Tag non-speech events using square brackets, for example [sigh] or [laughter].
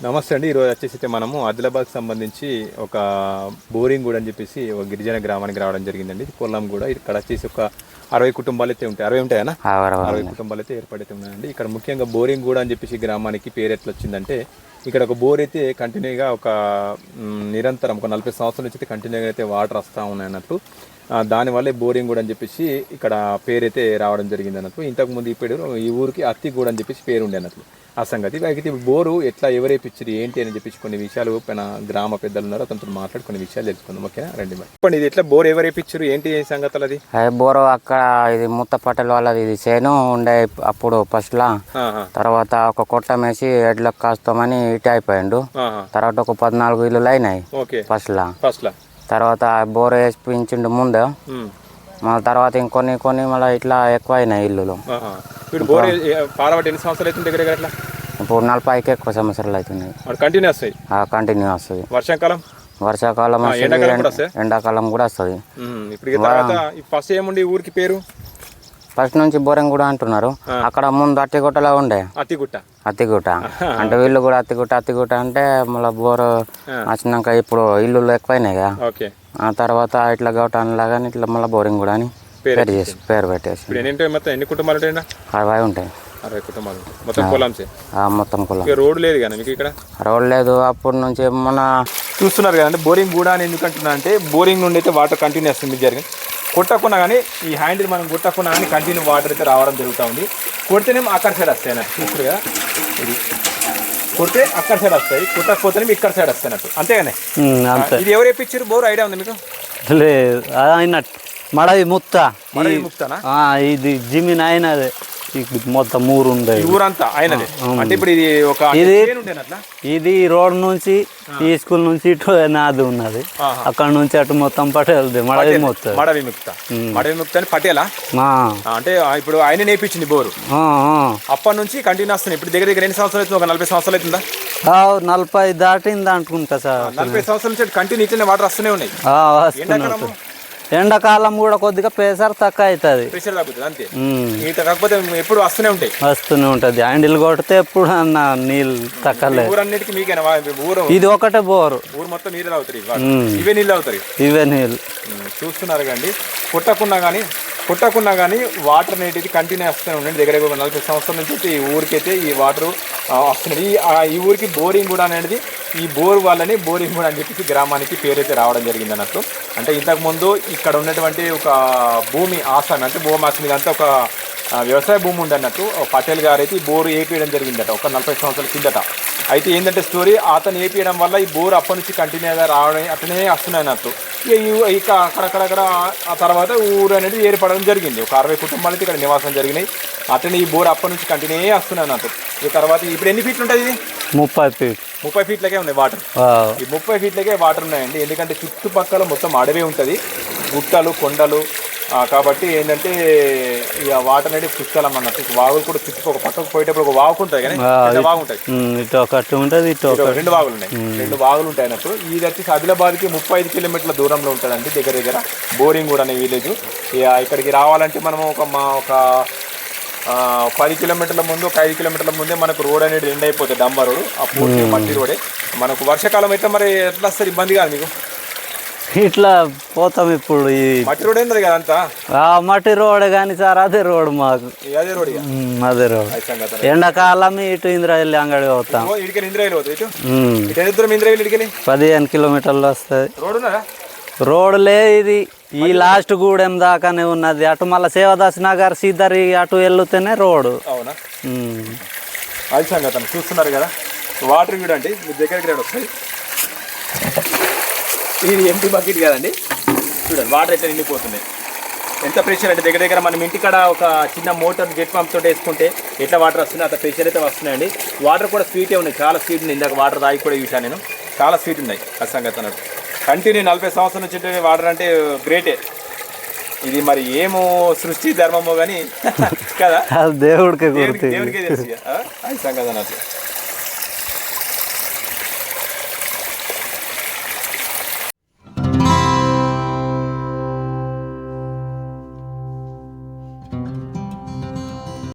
నమస్తే అండి. ఈరోజు వచ్చేసి అయితే మనము ఆదిలాబాద్కి సంబంధించి ఒక బోరింగ్ కూడా అని చెప్పేసి ఒక గిరిజన గ్రామానికి రావడం జరిగిందండి. కొల్లం కూడా ఇక్కడ వచ్చేసి ఒక అరవై కుటుంబాలు అయితే ఉంటాయి. అరవై ఉంటాయనా అరవై కుటుంబాలు అయితే ఏర్పడైతే ఉన్నాయండి. ఇక్కడ ముఖ్యంగా బోరింగ్ కూడా అని చెప్పేసి గ్రామానికి పేరు ఎట్లా వచ్చిందంటే ఇక్కడ ఒక బోర్ అయితే కంటిన్యూగా ఒక నిరంతరం ఒక నలభై సంవత్సరాల నుంచి అయితే కంటిన్యూగా అయితే వాటర్ వస్తూ ఉన్నాయి అన్నట్టు. ఆ, దానివల్లే బోరింగ్ కూడా అని చెప్పేసి ఇక్కడ పేరైతే రావడం జరిగింది అన్నట్టు. ఇంతకుముందు ఈ పేరు ఈ ఊరికి అత్తిగూడ అని చెప్పేసి పేరు ఉండే అన్నట్లు ఆ సంగతి. అయితే ఇప్పుడు బోరు ఎట్లా ఎవరైపిచ్చారు ఏంటి అని చెప్పేసి కొన్ని విషయాలు మన గ్రామ పెద్దలు ఉన్నారు. అతనితో మాట్లాడి కొన్ని విషయాలు తెలుసుకుందాం. ఓకేనా? రండి మరి. చెప్పండి ఇది ఎట్లా బోర్ ఎవరైపిచ్చారు ఏంటి సంగతులు అది? బోరు అక్కడ ఇది ముత్త పట్టెల వాళ్ళది ఇది చేను ఉండే అప్పుడు ఫస్ట్లా తర్వాత ఒక కొట్టం వేసి ఎడ్లకు కాస్తామని ఇటు అయిపోయిండు. తర్వాత ఒక పద్నాలుగు ఇల్లులు అయినాయి ఫస్ట్లా ఫస్ట్లా తర్వాత బోరు వేసిపించిండు ముందు. మళ్ళీ తర్వాత ఇంకొన్ని కొన్ని మళ్ళీ ఇట్లా ఎక్కువ అయినాయి ఇల్లులు. ఇప్పుడు బోర్ ఎన్ని సంవత్సరాలు దగ్గర ఇప్పుడు నలభైకి ఎక్కువ సంవత్సరాలు అవుతున్నాయి. కంటిన్యూ వస్తాయి? కంటిన్యూ వస్తుంది. వర్షాకాలం? వర్షాకాలం ఎండాకాలం కూడా వస్తుంది. ఇప్పుడు ఫస్ట్ ఏముండి ఈ ఊరికి పేరు? ఫస్ట్ నుంచి బోరింగ్ కూడా అంటున్నారు. అక్కడ ముందు అట్టిగుట్టలా ఉండే. అత్తిగుట్ట అత్తిగుట్ట అంటే వీళ్ళు కూడా అత్తిగుట్ట అత్తిగుట్ట అంటే మళ్ళీ బోరు వచ్చినాక ఇప్పుడు ఇల్లులు ఎక్కువైనాయి కదా. ఆ తర్వాత ఇట్లా గౌటాన్ లాగా ఇట్లా మళ్ళీ బోరింగ్ కూడా అని పేరు చేసి పేరు పెట్టేసి. మొత్తం? ఎన్ని కుటుంబాలు ఉంటాయి అరవై ఉంటాయి. అరవై కుటుంబాలు ఉంటాయి. మొత్తం కులం రోడ్డు లేదు కానీ మీకు ఇక్కడ? రోడ్ లేదు. అప్పటి నుంచి మన చూస్తున్నారు కదండి బోరింగ్ కూడా అని ఎందుకు అంటున్నా అంటే బోరింగ్ నుండి అయితే వాటర్ కంటిన్యూ వస్తుంది జరిగింది కొట్టకున్నా కానీ ఈ హ్యాండిల్ మనం కొట్టకున్నా కానీ కంటిన్యూ వాటర్ అయితే రావడం జరుగుతూ ఉంది. కొడితేనేమో అక్కడ సైడ్ వస్తాయి అన్నట్టు. చూస్తారు కదా ఇది. కొడితే అక్కడ సైడ్ వస్తాయి కొట్టకపోతేనేమో ఇక్కడ సైడ్ వస్తాయి అన్నట్టు. అంతేగానే అంతే. ఇది ఎవరు వేపించారు? బోర్ ఐడియా ఉంది మీకు? లేదు ఆయన మడవి ముత్త మడవి ముక్తానా? ఆ, ఇది జిమిన్ అయినదే. ఇది మొత్తం ఊరు ఉంది ఊరంతా ఆయనదే. అంటే ఇప్పుడు ఇది ఒక రోడ్ నుంచి ఈ స్కూల్ నుంచి ఇటు నాది ఉన్నది. అక్కడ నుంచి అటు మొత్తం పట్టేది మడవి మొత్తం మడ విముక్త. మడ విముక్త అని పటేలా అంటే ఇప్పుడు ఆయన నేర్పించింది బోరు. అప్పటి నుంచి కంటిన్యూ వస్తుంది ఇప్పుడు దగ్గర దగ్గర ఎన్ని సంవత్సరాలు అవుతుంది? ఒక నలభై సంవత్సరాలు అవుతుందా? ఆ, నలభై దాటింది అనుకుంటా సార్. నలభై సంవత్సరాల నుంచి కంటిన్యూ ఇట్లనే వాటర్ వస్తూనే ఉన్నాయి. ఎండాకాలం కూడా కొద్దిగా పేసర్ తక్కువ అవుతుంది ప్రెషర్ తగ్గుతుంది అంతే. ఈత కాకపోతే ఎప్పుడు వస్తూనే ఉంటాయి. వస్తూనే ఉంటుంది. హ్యాండిల్ కొడితే ఎప్పుడు అన్న నీళ్ళు తక్కలేదు ఊరన్నిటికి మీకేనా? ఊరు ఇది ఒకటే బోరు. ఊరు మొత్తం నీళ్ళు తాగుతారు ఇవి. నీళ్ళు తాగుతారు. ఇవే నీళ్ళు. చూస్తున్నారు కండి. కొట్టకున్నా కానీ కొట్టకున్నా కానీ వాటర్ అనేది కంటిన్యూ వస్తూనే ఉండండి. దగ్గర నలభై సంవత్సరాల నుంచి ఈ ఊరికైతే ఈ వాటర్ వస్తున్నది ఈ ఊరికి బోరింగ్ కూడా అనేది ఈ బోర్ వాళ్ళని బోరింగ్ బోర్ అని చెప్పేసి గ్రామానికి పేరైతే రావడం జరిగింది అన్నట్టు. అంటే ఇంతకుముందు ఇక్కడ ఉన్నటువంటి ఒక భూమి ఆసామి అంటే భూమి ఆసామి ఇదంతా ఒక వ్యవసాయ భూమి ఉండి అన్నట్టు. ఒక పటేల్ గారు అయితే ఈ బోరు వేపియడం జరిగిందట ఒక నలభై సంవత్సరాల కిందట. అయితే ఏంటంటే స్టోరీ అతను వేపియడం వల్ల ఈ బోరు అప్పటి నుంచి కంటిన్యూగా రావడం అతనే వస్తున్నాయి అన్నట్టు. ఇక ఇక అక్కడక్కడక్కడ ఆ తర్వాత ఊరు అనేది ఏర్పడడం జరిగింది. ఒక అరవై కుటుంబాలు అయితే ఇక్కడ నివాసం జరిగినాయి. అతను ఈ బోర్ అప్పటి నుంచి కంటిన్యూ వస్తున్నాయి అన్నట్టు ఈ తర్వాత ఇప్పుడు ఎన్ని ఫీట్లు ఉంటుంది ఇది? ముప్పై ఫీట్ ముప్పై ఫీట్లకే ఉన్నాయి వాటర్ ఈ ముప్పై ఫీట్లకే వాటర్ ఉన్నాయండి. ఎందుకంటే చుట్టుపక్కల మొత్తం అడవే ఉంటుంది. గుట్టలు కొండలు కాబట్టి ఏంటంటే ఇక వాటర్ అనేది పుష్కలం అన్నట్టు. వాగులు కూడా చుట్టూ ఒక పక్కకు పోయేటప్పుడు ఒక వాగు ఉంటుంది కానీ వాగు ఉంటుంది రెండు వాగులు ఉన్నాయి. రెండు వాగులు ఉంటాయి అన్నట్టు. ఇది వచ్చి ఆదిలాబాద్కి ముప్పై ఐదు కిలోమీటర్ల దూరంలో ఉంటుందండి దగ్గర దగ్గర. బోరింగ్ కూడా అనే విలేజ్ ఇక ఇక్కడికి రావాలంటే మనం ఒక మా ఒక పది కిలోమీటర్ల ముందు ఒక ఐదు కిలోమీటర్ల ముందే మనకు రోడ్ అనేది ఎండ్ అయిపోతుంది డంబర్ రోడ్ ఆ పూర్తి మట్టి రోడే. మనకు వర్షాకాలం అయితే మరి ఎట్లా వస్తుంది? ఇబ్బంది కాదు మీకు? ఇట్లా పోతాం ఇప్పుడు ఈ మట్టి రోడ్ ఏంది కదా అంతా? ఆ మట్టి రోడ్ కానీ సార్ అదే రోడ్ మాకు. అదే రోడ్ అదే రోడ్. ఎండాకాలం ఇటు ఇంద్రాయిల్లి అంగడి పోతాం. ఇంద్రాయిలు ఇంద్రాయిలు ఇడికెళ్ళి పదిహేను కిలోమీటర్లు వస్తుంది. రోడ్ ఉన్నదా? రోడ్లే ఇది ఈ లాస్ట్ గూడెం దాకానే ఉన్నది. అటు మళ్ళీ సేవదాస్ నగర్ సీదరి అటు వెళ్తేనే రోడ్డు అవునా. అది సంగతి. చూస్తున్నారు కదా? వాటర్ కూడా అండి మీ దగ్గరికి రేడు వస్తాయి ఇది ఎంటీ బకెట్ కదండి. చూడండి వాటర్ ఎట్లా నిండిపోతున్నాయి. ఎంత ప్రెషర్ అంటే దగ్గర దగ్గర మనం ఇంటికాడ ఒక చిన్న మోటార్ జెట్ పంప్ తోటి వేసుకుంటే ఎట్లా వాటర్ వస్తుంది? అంత ప్రెషర్ అయితే వస్తున్నాయండి. వాటర్ కూడా స్వీటే ఉన్నాయి. చాలా స్వీట్ ఉన్నాయి. ఇందాక వాటర్ తాగి కూడా చూసాను నేను. చాలా స్వీట్ ఉన్నాయి. ఆ సంగతి అన్నట్టు. కంటిన్యూ నలభై సంవత్సరం నుంచి వాటర్ అంటే గ్రేటే. ఇది మరి ఏమో సృష్టి ధర్మమో కానీ [laughs] కదా? దేవుడికి దేవునికే తెలుసు? అది సంగతి అన్నట్టు.